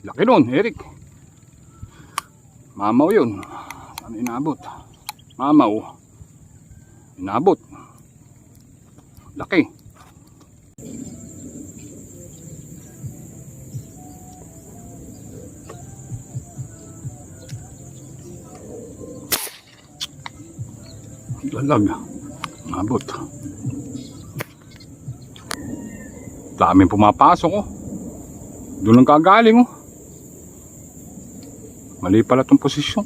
Laki nun, Eric. Mamaw yun. Saan inabot? Mamaw. Inabot. Laki. Lalag. Inabot. Daming pumapasok oh. Doon lang kagaling oh. Mali pala tong posisyon.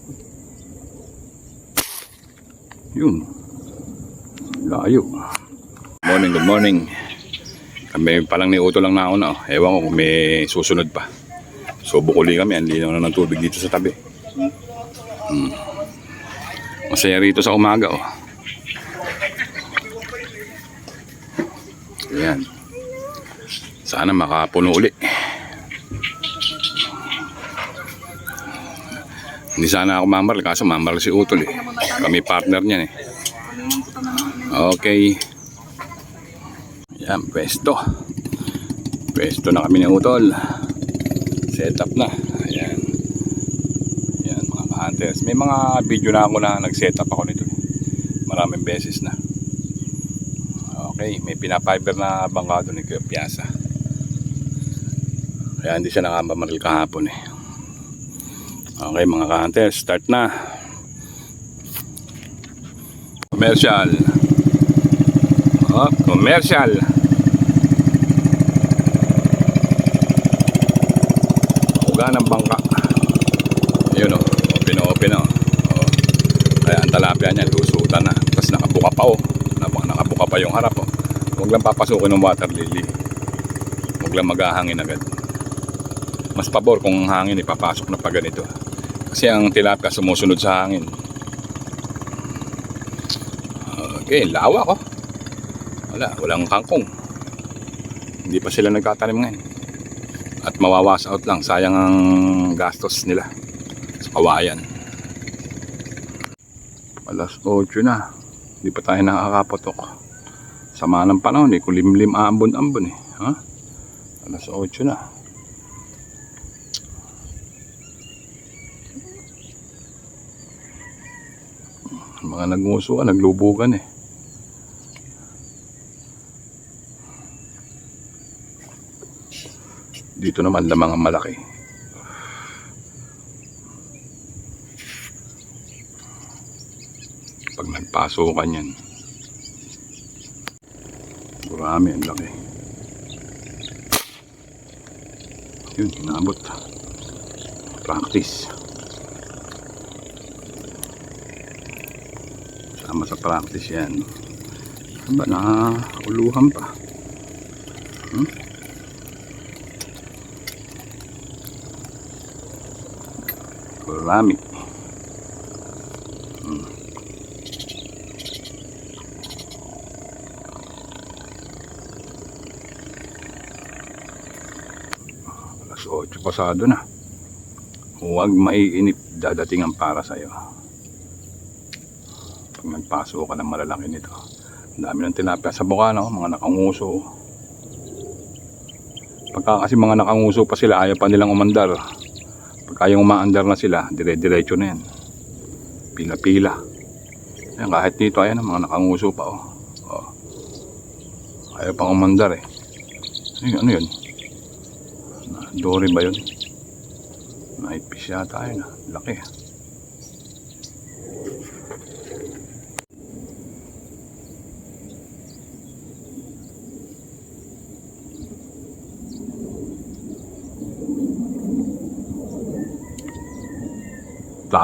Yun. Layo. Morning, good morning. Kami palang ni Uto lang na ako na. oh. Ewan ko kung may susunod pa. So bukuli kami. Hindi na ng tubig dito sa tabi. Hmm. Masaya rito sa umaga oh. Ayan. Sana makapuno uli. Hindi sana ako mamaral, kaso mamaral si Utol eh. Kami partner niyan eh. Okay. Yan, pwesto. Pwesto na kami ni Utol. Set up na. Ayan. Yan, mga hunters. May mga video na ako na nag-set up ako nito. eh. Maraming beses na. Okay, may pinapiber na bangka doon ni Kuya Piazza. Kaya hindi siya nakamamaril kahapon eh. Okay mga ka-hunters, start na. Commercial. Oh, commercial. Uga ng bangka. Ayun o, open na open na. Oh. Kaya ang talapia niya, lusutan na. Tapos nakabuka pa o. Nakabuka pa yung harap o. Huwag lang papasukin ng water lily. Huwag lang maghahangin agad. Mas pabor kung ang hangin ipapasok na pa ganito. Kasi ang tilapia sumusunod sa hangin. Okay, lawa ko. Wala, walang kangkong. Hindi pa sila nagtatanim ngayon. At mawawas out lang. Sayang ang gastos nila sa kawayan. Alas 8 na. Hindi pa tayo nakakapotok. Sama ng panahon eh. Kulimlim ambon-ambon eh. Ha? Alas 8 na. Mga nagnguso ka, naglubugan eh. Dito naman lamang ang malaki. Pag nagpasukan yan. Marami ang laki. Yun, inabot. Practice. Sama sa practice yan. Ano ba, nakauluhan pa. Hmm? Marami. Hmm. Alas 8 pasado na. Huwag maiinip dadating ang para sa'yo. Pag nagpaso ka ng malalaki nito. Ang dami ng tilapia sa bukana, oh, mga nakanguso. Pagka kasi mga nakanguso pa sila, ayaw pa nilang umandar. Pagka yung umaandar na sila, dire-diretso na yan. Pila-pila. Ayan, kahit dito, ayan, mga nakanguso pa. Oh. Oh. Ayaw pang umandar eh. Ay, ano yun? Dory ba yun? Night fish yata yun. ah. Laki.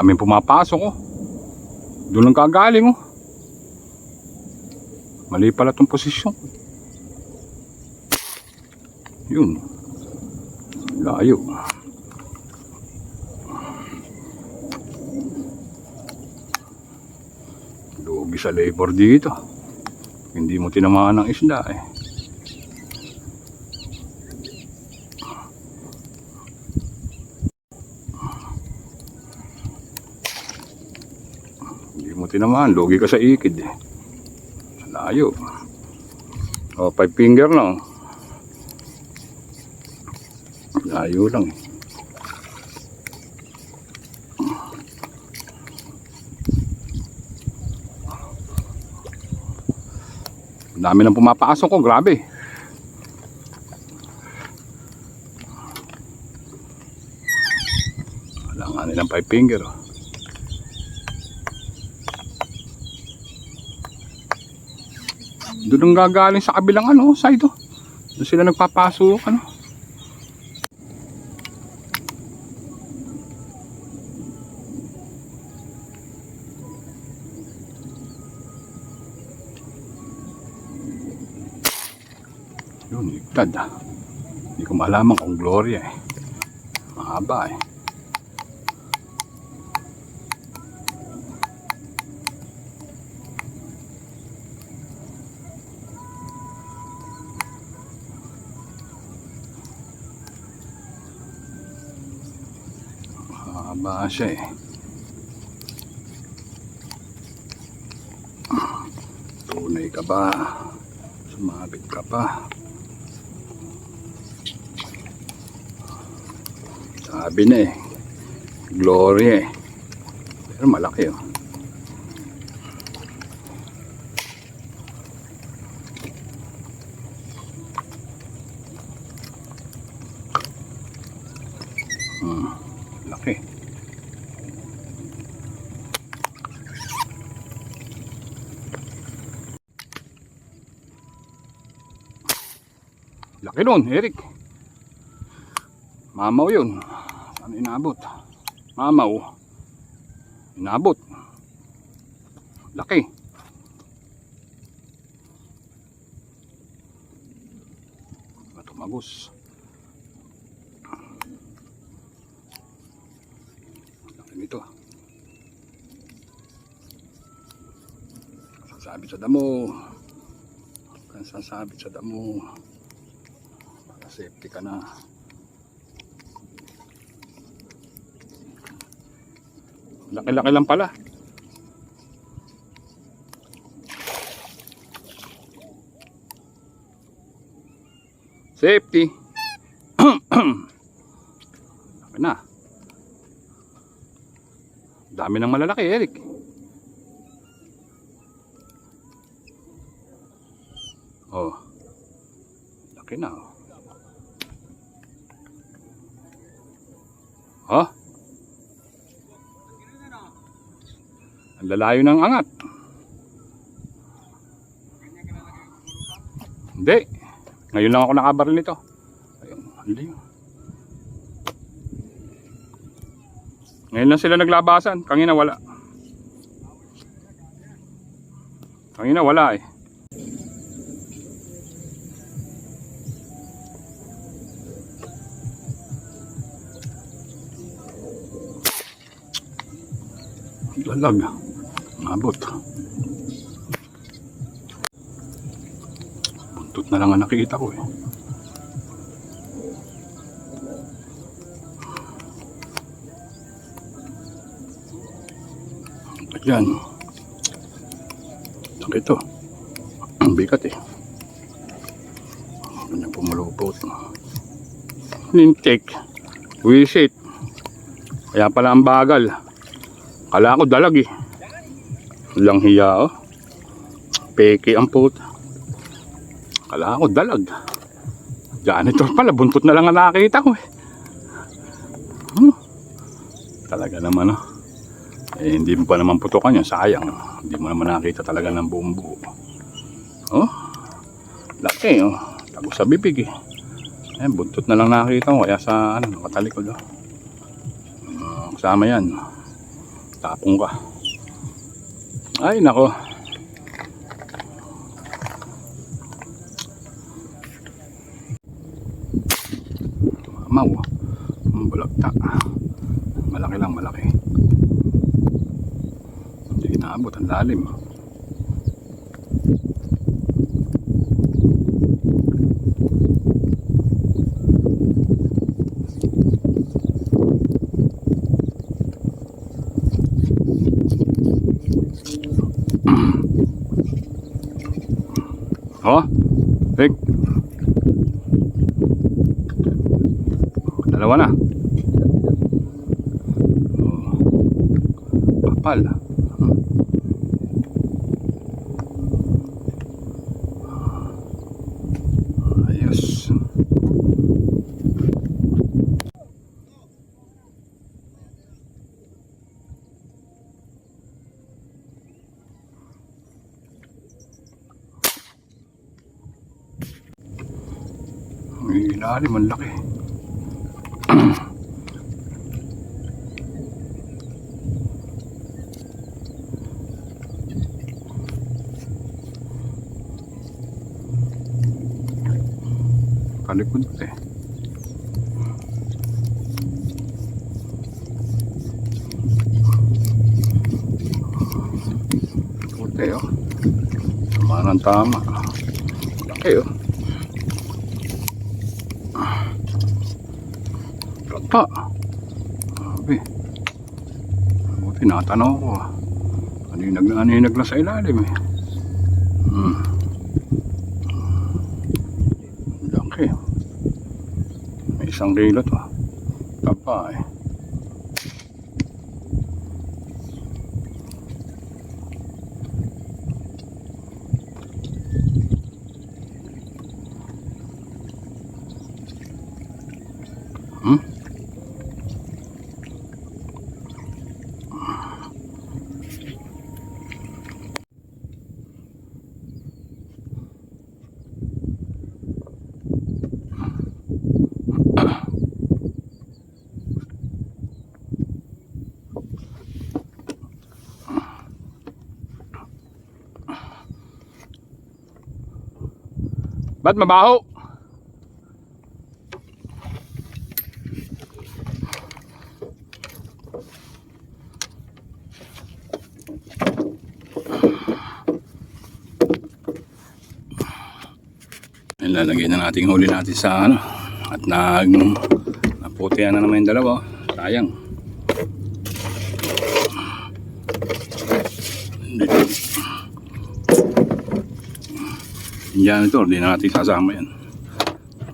Daming pumapasok oh. Doon lang kagaling oh. Mali pala tong posisyon. Yun. Layo. Lugi sa labor dito. Hindi mo tinamaan ng isda eh. Hindi mo tinamaan. Logi ka sa ikid. Eh. Sa Layo. O, five finger na. Oh. Layo lang. Eh. Dami nang pumapasok ko. Grabe. Wala nga nilang five finger. Oh. Doon ang gagaling sa kabilang ano, side oh. Doon sila nagpapasok ano. Yun, ligtad ah. Hindi ko malaman kung Gloria eh. Mahaba eh. Mahaba siya eh. Tunay ka ba? Sumabit ka pa? Sabi na eh. Glory eh. Pero malaki oh. Hmm, laki. Laki nun, Eric. Mamaw yun. Saan inabot? Mamaw. Inabot. Laki. Matumagos. Laki nito. Sasabit sa damo. Kan sasabit sa damo. Safety ka na. Laki-laki lang pala. Safety. Laki na. Dami ng malalaki, Eric. Oh. Laki na. oh. Oh. Ang lalayo ng angat. Hindi. Ngayon lang ako nakabaril nito. Ayun, hindi. Ngayon lang sila naglabasan. Kangina wala. Kangina wala eh. Lalag. Mabot. Buntot na lang ang nakikita ko eh. Ayan. Sakit to. Ang bigat eh. Ganyan pumulupot. Intake. Wisit. Kaya pala ang bagal. Kala ko dalag eh. Walang hiya oh. Peke ang puta. Kala ko dalag. Janitor pala, buntot na lang ang nakakita ko eh. Hmm. Talaga naman oh. Eh, hindi mo pa naman putukan yun, sayang. Hindi mo naman nakita talaga ng buong buo. Oh, laki oh. Tago sa bibig eh. Eh, buntot na lang nakita ko, kaya sa ano, nakatalikod oh. Uh, kasama yan tapong ka. Ay nako. Mamaw ang bulagta malaki lang malaki. Hindi inaabot ang lalim Oh, Rick. Dalawa na. Oh. Kapal. May ilalim, ang laki. Kalikod eh. Puti oh. Tama ng tama. Laki oh. Kata. Sabi. Buti natanaw ko. Aninag na aninag na sa ilalim eh. Hmm. Laki. May isang kilo to. Tapa eh. Ba't mabaho? Ilalagay na natin huli natin sa ano. At nag naputihan na naman yung dalawa. oh. Sayang. Janitor, di na natin sasama yan.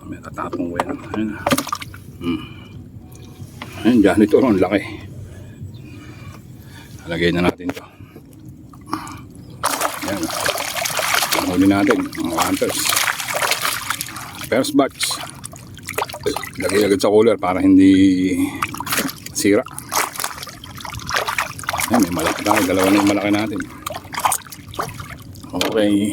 May tatapong ko yan. Ayun na. Hmm. Ayun, janitor, ang laki. Lagay na natin to. Ayan. Ang huli natin, mga hunters. First batch. Lagay agad sa cooler para hindi sira. Ayan, may malaki tayo. Dalawa na yung malaki natin. Okay.